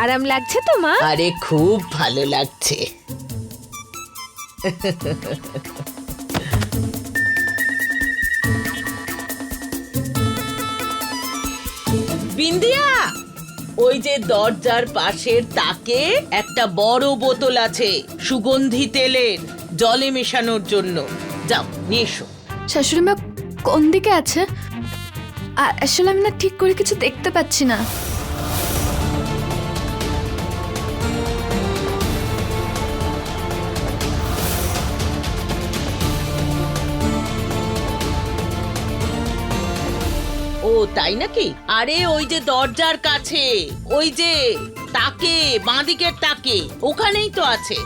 আরাম লাগছে তো মা আরে খুব ভালো লাগছে। বিন্দিয়া ওই যে দরজার পাশের তাকে একটা বড় বোতল আছে সুগন্ধি তেলের জলে মেশানোর জন্য। যাও নিয়ে এসো। শাশুড়ি মা কোন দিকে আছে? আর আসলে আমি না ঠিক করে কিছু দেখতে পাচ্ছি না। তাই নাকি? আরে ওই যে দরজার কাছে ওই যে তাকে বাঁদিকের তাকে ওখানেই তো আছে।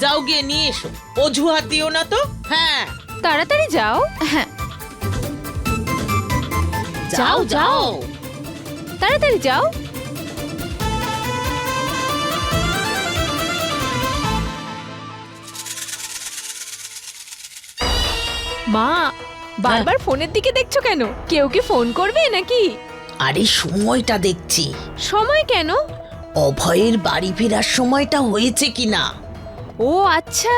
যাও গিয়ে নিয়ে এসো। অজুহাত দিও না তো। হ্যাঁ। তাড়াতাড়ি যাও। হ্যাঁ। যাও যাও তাড়াতাড়ি যাও। মা বারবার ফোনের দিকে দেখছ কেন? কেউ কি ফোন করবে নাকি? আরে সময়টা দেখছি। সময় কেন? অভয়ের বাড়ি ফেরার সময়টা হয়েছে কিনা? ও আচ্ছা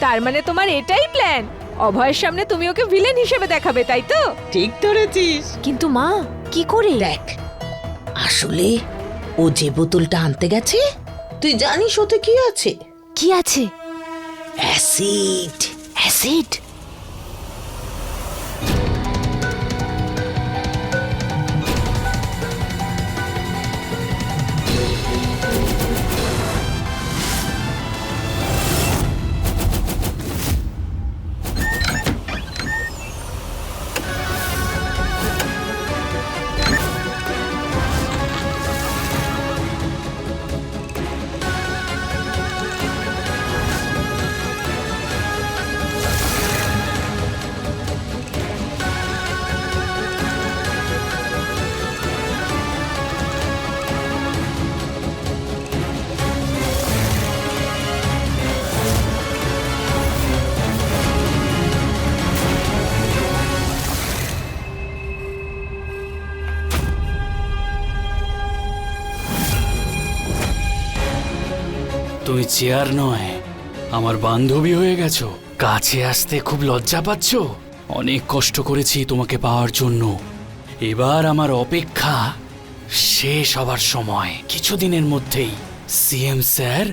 তার মানে তোমার এটাই প্ল্যান অভয়ের সামনে তুমি ওকে ভিলেন হিসেবে দেখাবে তাই তো? ঠিক ধরেছিস। কিন্তু মা কি করে? দেখ আসলে ও যে বোতলটা আনতে গেছে তুই জানিস ওতে কি আছে? কি আছে? অ্যাসিড অ্যাসিড চেয়ার নয়। আমার বান্ধবী হয়ে গেছো। কাছে আসতে খুব লজ্জা পাচ্ছ? অনেক কষ্ট করেছি তোমাকে পাওয়ার জন্য। এবার আমার অপেক্ষা শেষ হবার সময়। কিছুদিনের মধ্যেই সিএম স্যার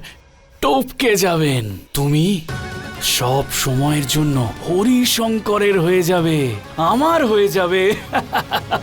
টপকে যাবেন। তুমি সব সময়ের জন্য হরিশঙ্করের হয়ে যাবে। আমার হয়ে যাবে।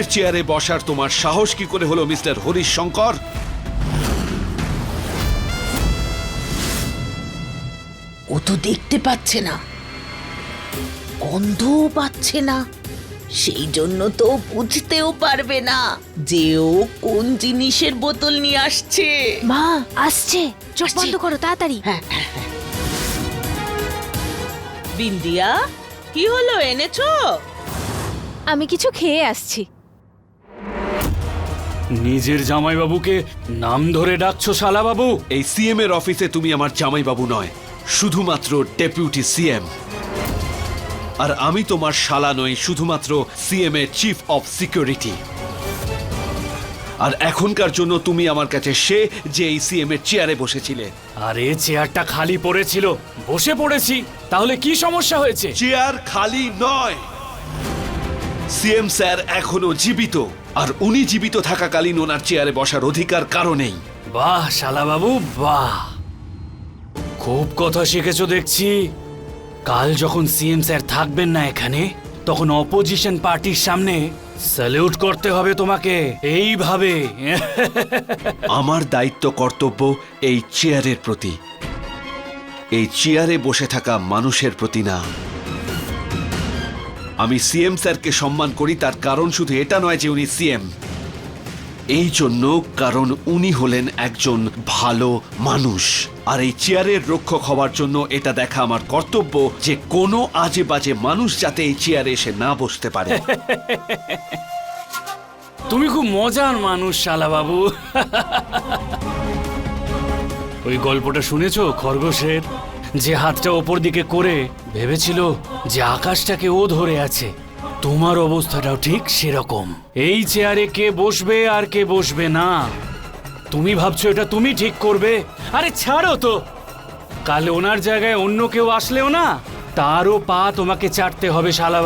সিএম চেয়ারে বসার তোমার সাহস কি করে হলো মিস্টার হরিশ শঙ্কর ও তো দেখতে পাচ্ছে না। গন্ধও পাচ্ছে না। সেই জন্য তো বুঝতেও পারবে না যে ও কোন জিনিসের বোতল নিয়ে আসছে। মা আসছে। চোখ বন্ধ করো তাড়াতাড়ি। হ্যাঁ, হ্যাঁ, হ্যাঁ। বিন্দিয়া কি হলো এনেছো? আমি কিছু খেয়ে আসছি। নিজের জামাইবাবুকে নাম ধরে ডাকছো শালাবাবু? এই সিএম এর অফিসে তুমি আমার জামাইবাবু নয় শুধুমাত্র ডেপুটি সিএম আর আমি তোমার শালা নই শুধুমাত্র সিএম এর চিফ অফ সিকিউরিটি আর এখনকার জন্য তুমি আমার কাছে সে যে এই সিএম এর চেয়ারে বসেছিলে। আর আরে চেয়ারটা খালি পড়েছিল। বসে পড়েছি। তাহলে কি সমস্যা হয়েছে? চেয়ার খালি নয়। সিএম স্যার এখনও জীবিত আর উনি জীবিত থাকাকালীন ওনার চেয়ারে বসার অধিকার কারণেই। বাহ শালাবাবু বাহ। খুব কথা শিখেছো দেখছি। কাল যখন সিএম স্যার থাকবেন না এখানে তখন অপোজিশন পার্টির সামনে স্যালিউট করতে হবে তোমাকে এইভাবে। আমার দায়িত্ব কর্তব্য এই চেয়ারের প্রতি। এই চেয়ারে বসে থাকা মানুষের প্রতি না। আমি সিএম স্যারকে সম্মান করি তার কারণ শুধু এটা নয় যে উনি সিএম এই জন্য কারণ উনি হলেন একজন ভালো মানুষ। আর এই চেয়ারের রক্ষক হওয়ার জন্য এটা দেখা আমার কর্তব্য যে কোনো আজে বাজে মানুষ যাতে এই চেয়ারে এসে না বসতে পারে। তুমি খুব মজার মানুষ শালা বাবু ওই গল্পটা শুনেছো খরগোশের? যে হাতটা ওপর দিকে করে ভেবেছিল যে আকাশটাকে ও ধরে আছে, তোমার অবস্থাটাও ঠিক সেরকম। এই চেয়ারে কে বসবে আর কে বসবে না? তুমি ভাবছ এটা তুমি ঠিক করবে? আরে ছাড়ো তো! কাল ওনার জায়গায় অন্য কেউ আসলেও না, তারও পা তোমাকে চাটতে হবে শালা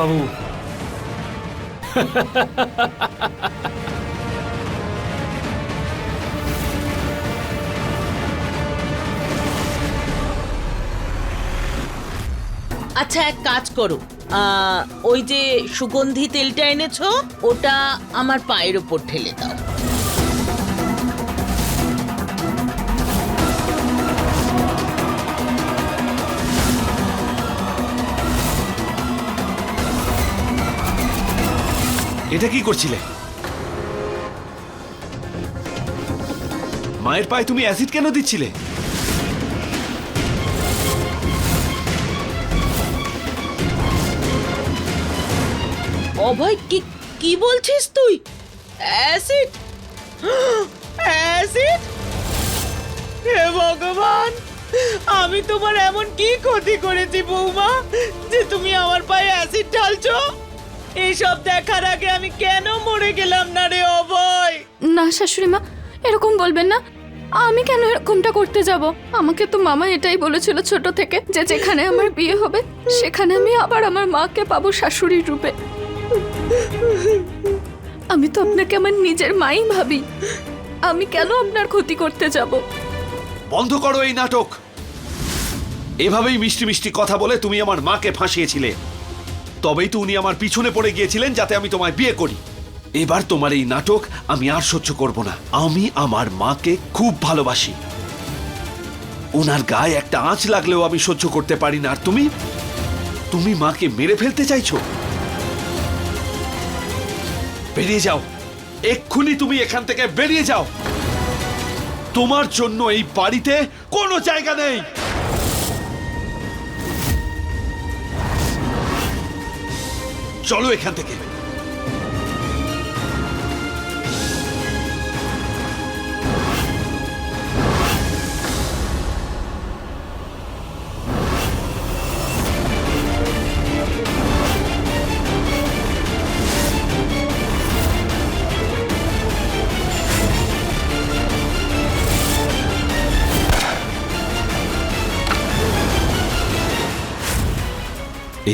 আচ্ছা এক কাজ করো। ওই যে সুগন্ধি তেলটা এনেছো, ওটা আমার পায়ের ওপর ঠেলে দাও। এটা কি করছিলে? মায়ের পায়ে তুমি অ্যাসিড কেন দিচ্ছিলে? অভয়, কি কি বলছিস তুই? অ্যাসিড অ্যাসিড হে ভগবান, আমি তোমার এমন কি ক্ষতি করেছি বৌমা, যে তুমি আমার পায়ে অ্যাসিড ঢালছো? এইসব দেখার আগে আমি কেন মরে গেলাম না রে অভয়? না শাশুড়ি মা, এরকম বলবেন না। আমি কেন এরকমটা করতে যাব? আমাকে তো মামা এটাই বলেছিল ছোট থেকে, যে যেখানে আমার বিয়ে হবে, সেখানে আমি আবার আমার মাকে পাবো শাশুড়ির রূপে। আমি তো আপনাকে আমার নিজের মাই ভাবি। আমি কেন আপনার ক্ষতি করতে যাব? বন্ধ করো এই নাটক। এভাবেই মিষ্টি মিষ্টি কথা বলে তুমি আমার মাকে ফাঁসিয়েছিলে। তবেই তো উনি আমার পিছনে পড়ে গিয়েছিলেন যাতে আমি তোমায় বিয়ে করি। এবার তোমার এই নাটক আমি আর সহ্য করব না। আমি আমার মাকে খুব ভালোবাসি। ওনার গায়ে একটা আঁচ লাগলেও আমি সহ্য করতে পারি না। আর তুমি? তুমি মাকে মেরে ফেলতে চাইছো? বেরিয়ে যাও। এক্ষুনি তুমি এখান থেকে বেরিয়ে যাও। তোমার জন্য এই বাড়িতে কোনো জায়গা নেই। চলো এখান থেকে।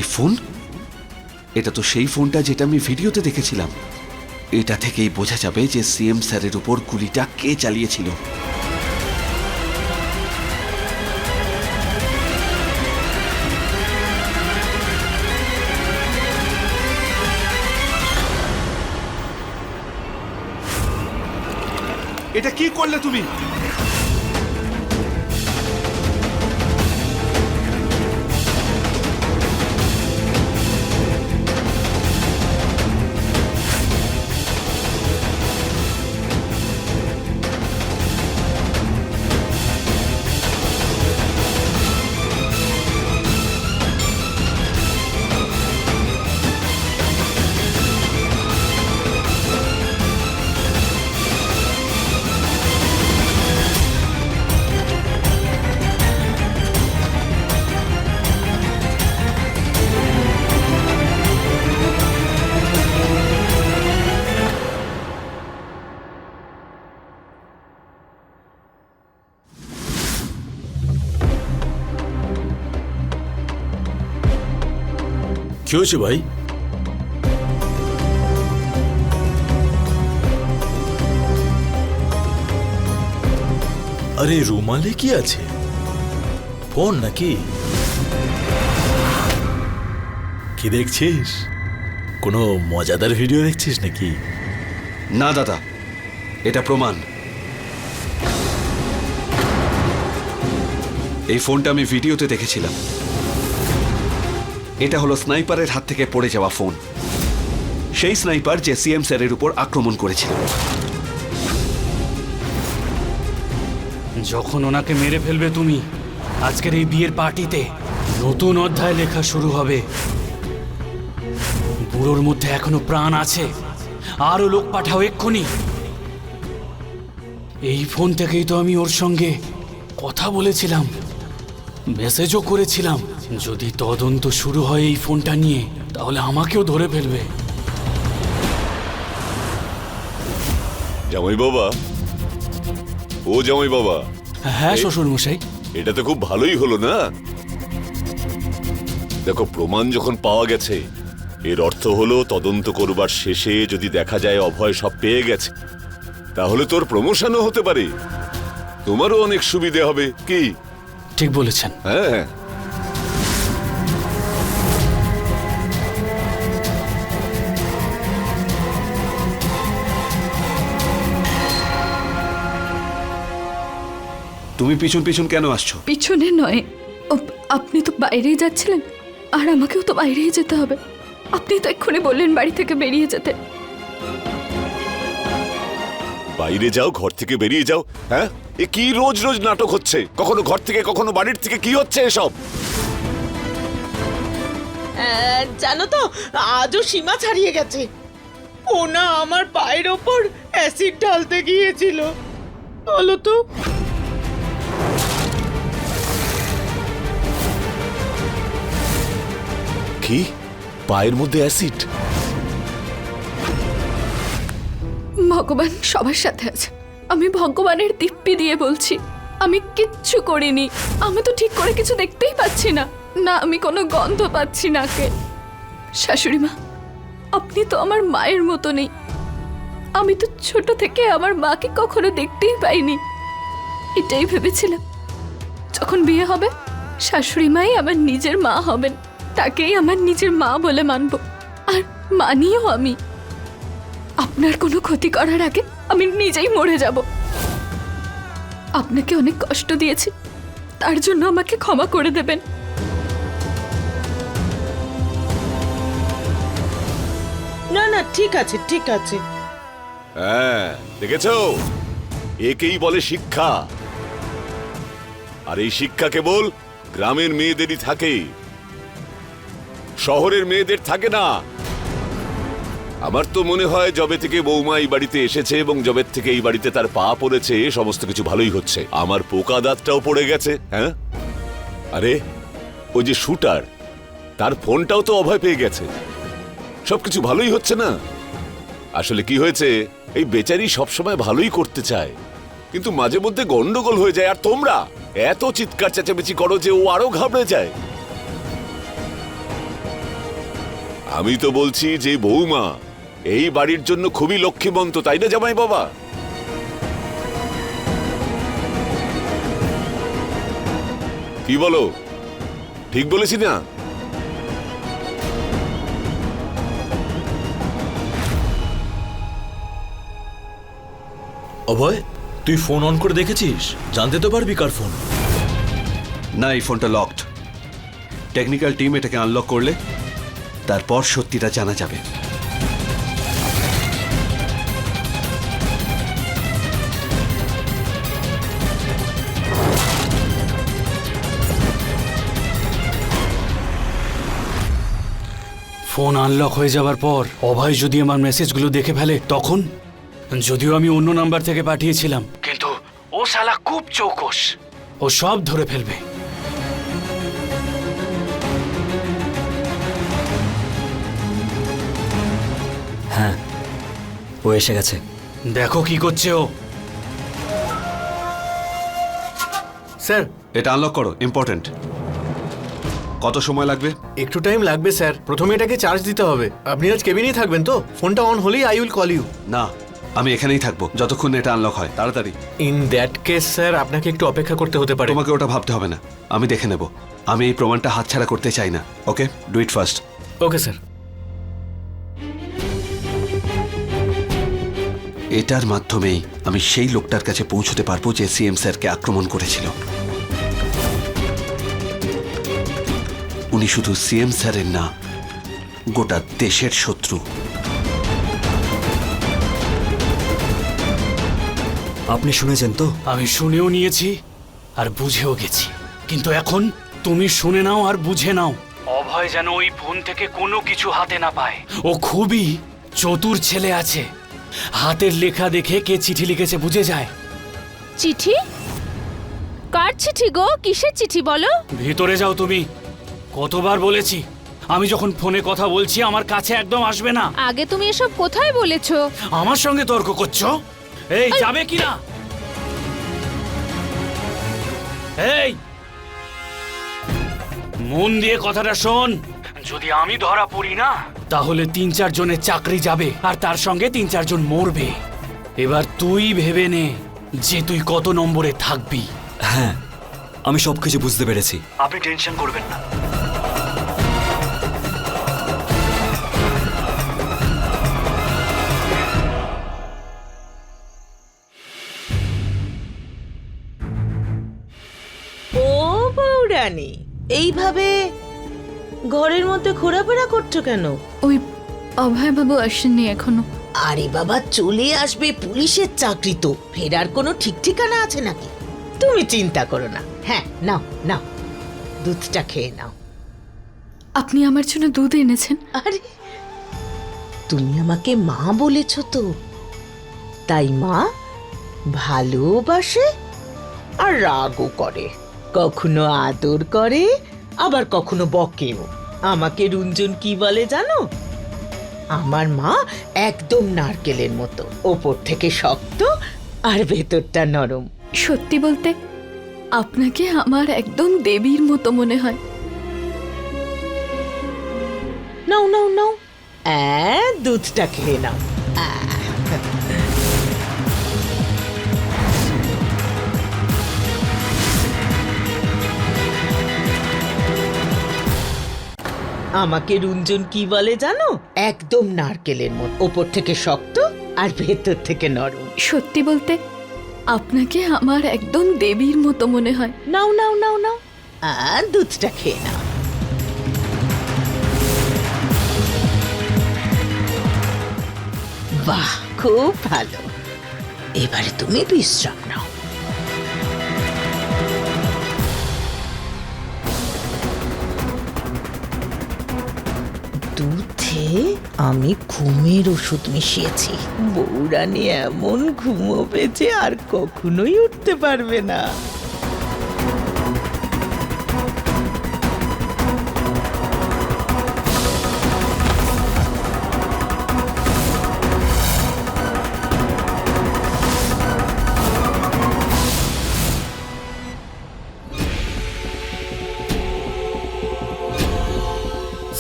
এই ফোন এটা তো সেই ফোনটা যেটা আমি ভিডিওতে দেখেছিলাম। এটা থেকেই বোঝা যাবে যে সিএম স্যারের উপর গুলিটা কে চালিয়েছিল। এটা কি করলে তুমি? কি হয়েছে ভাই? আরে রুমালে কি আছে? ফোন নাকি? কি দেখছিস? কোনো মজাদার ভিডিও দেখছিস নাকি? না, দাদা। এটা প্রমাণ। এই ফোনটা আমি ভিডিওতে দেখেছিলাম। এটা হলো স্নাইপারের হাত থেকে পড়ে যাওয়া ফোন। সেই স্নাইপার যে সিএম স্যারের উপর আক্রমণ করেছিল। যখন ওনাকে মেরে ফেলবে তুমি, আজকের এই বিয়ের পার্টিতে নতুন অধ্যায় লেখা শুরু হবে। বুড়োর মধ্যে এখনও প্রাণ আছে। আরও লোক পাঠাও এক্ষুনি। এই ফোন থেকেই তো আমি ওর সঙ্গে কথা বলেছিলাম, মেসেজও করেছিলাম। যদি তদন্ত শুরু হয় এই ফোনটা নিয়ে তাহলে আমাকেও ধরে ফেলবে। জামাই বাবা? ও জামাই বাবা? হ্যাঁ শ্বশুর মশাই এটা তো খুব ভালোই হলো না? দেখো প্রমাণ যখন পাওয়া গেছে এর অর্থ হলো তদন্ত করবার শেষে যদি দেখা যায় অভয় সব পেয়ে গেছে তাহলে তোর প্রমোশনও হতে পারে। তোমারও অনেক সুবিধে হবে কি? ঠিক বলেছেন। হ্যাঁ। তুমি পিছন পিছন কেন আসছো? পিছনে নয়। ও, আপনি তো বাইরেই যাচ্ছিলেন। আর আমাকেও তো বাইরেই যেতে হবে। আপনি তো এক্ষুনি বললেন বাড়ি থেকে বেরিয়ে যেতে। বাইরে যাও ঘর থেকে বেরিয়ে যাও হ্যাঁ? এ কি রোজ রোজ নাটক হচ্ছে? কখনো ঘর থেকে কখনো বাড়ির থেকে কি হচ্ছে এসব? আহ, জানো তো আজও সীমা ছাড়িয়ে গেছে। ও না আমার পায়ের ওপর অ্যাসিড ঢালতে গিয়েছিল। বলো তো কি পায়ের মধ্যে অ্যাসিড। ভগবান সবার সাথে আছে। আমি ভগবানের দিব্যি দিয়ে বলছি, আমি কিচ্ছু করিনি। আমি তো ঠিক করে কিছু দেখতেই পাচ্ছি না। না, আমি কোনো গন্ধ পাচ্ছি নাকে শাশুড়ি মা, আপনি তো আমার মায়ের মতো নেই। আমি তো ছোট থেকে আমার মাকে কখনো দেখতেই পাইনি। এটাই ভেবেছিলাম। যখন বিয়ে হবে, শাশুড়ি মাই আমার নিজের মা হবেন। তাকেই আমার নিজের মা বলে মানব। আর মানিও আমি। আপনার কোনো ক্ষতি করার আগে আমি নিজেই মরে যাব। আপনাকে অনেক কষ্ট দিয়েছি। তার জন্য আমাকে ক্ষমা করে দেবেন। না না ঠিক আছে ঠিক আছে। হ্যাঁ দেখেছ? একেই বলে শিক্ষা। আর এই শিক্ষা কেবল গ্রামের মেয়েদেরই থাকে। শহরের মেয়েদের থাকে না। আমার তো মনে হয় জবে থেকে বৌমা এই বাড়িতে এসেছে এবং জবের থেকে এই বাড়িতে তার পা পড়েছে সমস্ত কিছু ভালোই হচ্ছে। আমার পোকা দাঁতটাও পড়ে গেছে হ্যাঁ? আরে, ওই যে শুটার, তার ফোনটাও তো অভয় পেয়ে গেছে। সবকিছু ভালোই হচ্ছে না? আসলে কি হয়েছে, এই বেচারি সবসময় ভালোই করতে চায়, কিন্তু মাঝে মধ্যে গন্ডগোল হয়ে যায়। আর তোমরা, এত চিৎকার চেঁচামেচি করো যে ও আরও ঘাবড়ে যায়। আমি তো বলছি যে বৌমা এই বাড়ির জন্য খুবই লক্ষ্মীবন্ত তাই না জামাই বাবা? কি বলো? ঠিক বলেছি না? অভয় তুই ফোন অন করে দেখেছিস? জানতে তো পারবি কার ফোন না এই ফোনটা লকড টেকনিক্যাল টিম এটাকে আনলক করলে তারপর সত্যিটা জানা যাবে। ফোন আনলক হয়ে যাবার পর অভয় যদি আমার মেসেজগুলো দেখে ফেলে, তখন যদিও আমি অন্য নাম্বার থেকে পাঠিয়েছিলাম, কিন্তু ও শালা খুব চৌকস ও সব ধরে ফেলবে। হ্যাঁ ও এসে গেছে। দেখো কি করছে ও। স্যার এটা আনলক করো ইম্পর্ট্যান্ট কত সময় লাগবে? একটু টাইম লাগবে স্যার। প্রথমে এটাকে চার্জ দিতে হবে। আপনি আজ কেবিনেই থাকবেন তো? ফোনটা অন হলেই আই উইল কল ইউ না আমি এখানেই থাকব যতক্ষণ এটা আনলক হয় তাড়াতাড়ি। ইন দ্যাট কেস স্যার আপনাকে একটু অপেক্ষা করতে হতে পারে। তোমাকে ওটা ভাবতে হবে না আমি দেখে নেব। আমি এই প্রমাণটা হাতছাড়া করতে চাই না okay do it first okay sir. এটার মাধ্যমেই আমি সেই লোকটার কাছে পৌঁছতে পারব যে সিএম স্যারকে আক্রমণ করেছিল। উনি শুধু সিএম স্যারের না, গোটা দেশের শত্রু। আপনি শুনেছেন তো? আমি শুনেও নিয়েছি আর বুঝেও গেছি। কিন্তু এখন তুমি শুনে নাও আর বুঝে নাও। অভয় যেন ওই ফোন থেকে কোনো কিছু হাতে না পায়। ও খুবই চতুর ছেলে আছে। হাতের লেখা দেখে কে চিঠি লিখেছে বুঝে যায়। চিঠি? কার চিঠি গো? কিসের চিঠি বলো? ভিতরে যাও তুমি। কতবার বলেছি আমি যখন ফোনে কথা বলছি আমার কাছে একদম আসবে না। আগে তুমি এসব কোথায় বলেছ? আমার সঙ্গে তর্ক করছ? এই যাবে কি না এই! মন দিয়ে কথাটা শোন। যদি আমি ধরা পড়ি না তাহলে তিন চার জনের চাকরি যাবে আর তার সঙ্গে তিন চারজন মরবে। এবার তুই ভেবে নে যে তুই কত নম্বরে থাকবি। হ্যাঁ আমি সব কিছু বুঝতে পেরেছি। আপনি টেনশন করবেন না। ও বৌরানী এইভাবে ঘরের মধ্যে ঘোরাফেরা করছ কেন? ওই অভয় বাবু আসেননি এখনও। আরে বাবা চলে আসবে পুলিশের চাকরি তো। ফেরার কোনো ঠিক ঠিকানা আছে নাকি? তুমি চিন্তা করো না। হ্যাঁ নাও নাও। দুধটা খেয়ে নাও। আপনি আমার জন্য দুধ এনেছেন? আরে তুমি আমাকে মা বলেছ তো। তাই মা ভালোবাসে আর রাগও করে কখনো আদর করে আবার কখনো বকেও। আমাকে রুঞ্জন কি বলে জানো? আমার মা একদম নারকেলের মতো ওপর থেকে শক্ত আর ভেতরটা নরম। সত্যি বলতে আপনাকে আমার একদম দেবীর মতো মনে হয়। নাও নাও নাও। দুধটা খেয়ে নাও। আমাকে রুঞ্জন কি বলে জানো? একদম নারকেলের মতো। ওপর থেকে শক্ত আর ভেতর থেকে নরম। সত্যি বলতে আপনাকে আমার একদম দেবীর মতো মনে হয়। নাও নাও নাও নাও। আর দুধটা খেয়ে নাও। বাহ খুব ভালো। এবারে তুমি বিশ্রাম নাও। আমি ঘুমের ওষুধ মিশিয়েছি। বৌরানি এমন ঘুমোবে যে আর কখনোই উঠতে পারবে না।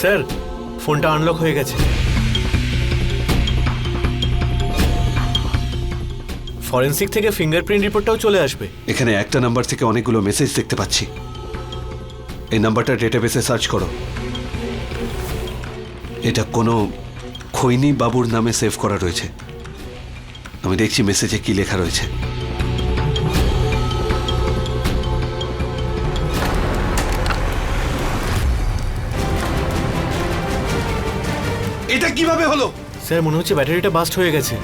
স্যার ফোনটা আনলক হয়ে গেছে। ফরেন্সিক থেকে ফিঙ্গারপ্রিন্ট রিপোর্টটাও চলে আসবে। এখানে একটা নাম্বার থেকে অনেকগুলো মেসেজ দেখতে পাচ্ছি। এই নাম্বারটা ডেটাবেসে সার্চ করো। এটা কোনো খৈনি বাবুর নামে সেভ করা রয়েছে। আমি দেখছি মেসেজে কি লেখা রয়েছে। কীভাবে হলো? স্যার মনে হচ্ছে ব্যাটারিটা বাস্ট হয়ে গেছে।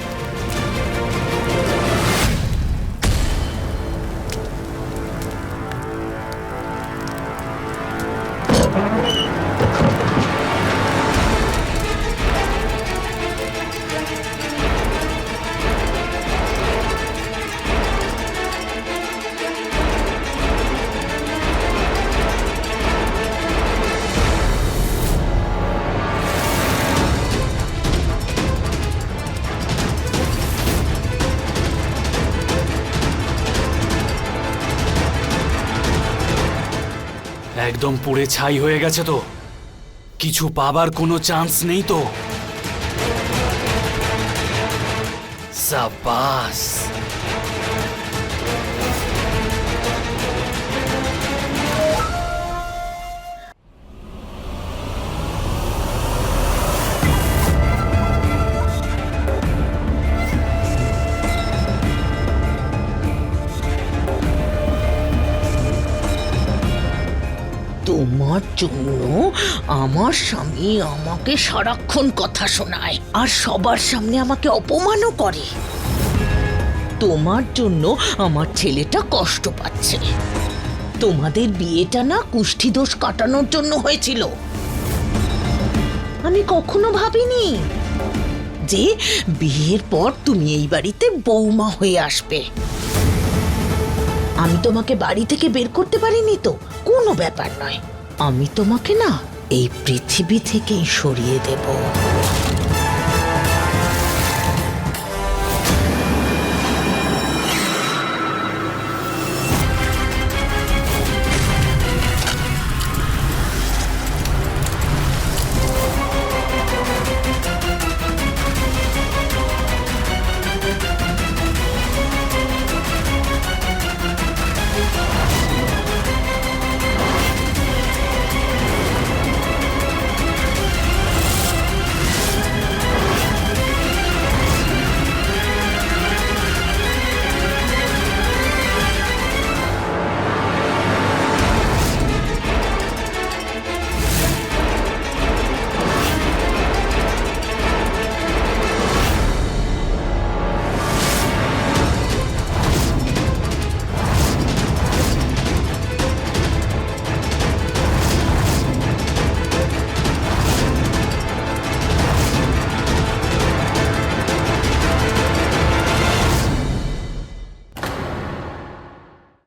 একদম পুড়ে ছাই হয়ে গেছে তো। কিছু পাবার কোনো চান্স নেই তো। সাবাস জন্য আমার স্বামী আমাকে সারাক্ষণ কথা শোনায় আর সবার সামনে আমাকে অপমানও করে। তোমার জন্য আমার ছেলেটা কষ্ট পাচ্ছে। তোমাদের বিয়েটা না কুষ্ঠি দোষ কাটানোর জন্য হয়েছিল। আমি কখনো ভাবিনি যে বিয়ের পর তুমি এই বাড়িতে বৌমা হয়ে আসবে। আমি তোমাকে বাড়ি থেকে বের করতে পারিনি তো, কোনো ব্যাপার নয়। আমি তোমাকে না এই পৃথিবী থেকেই সরিয়ে দেব।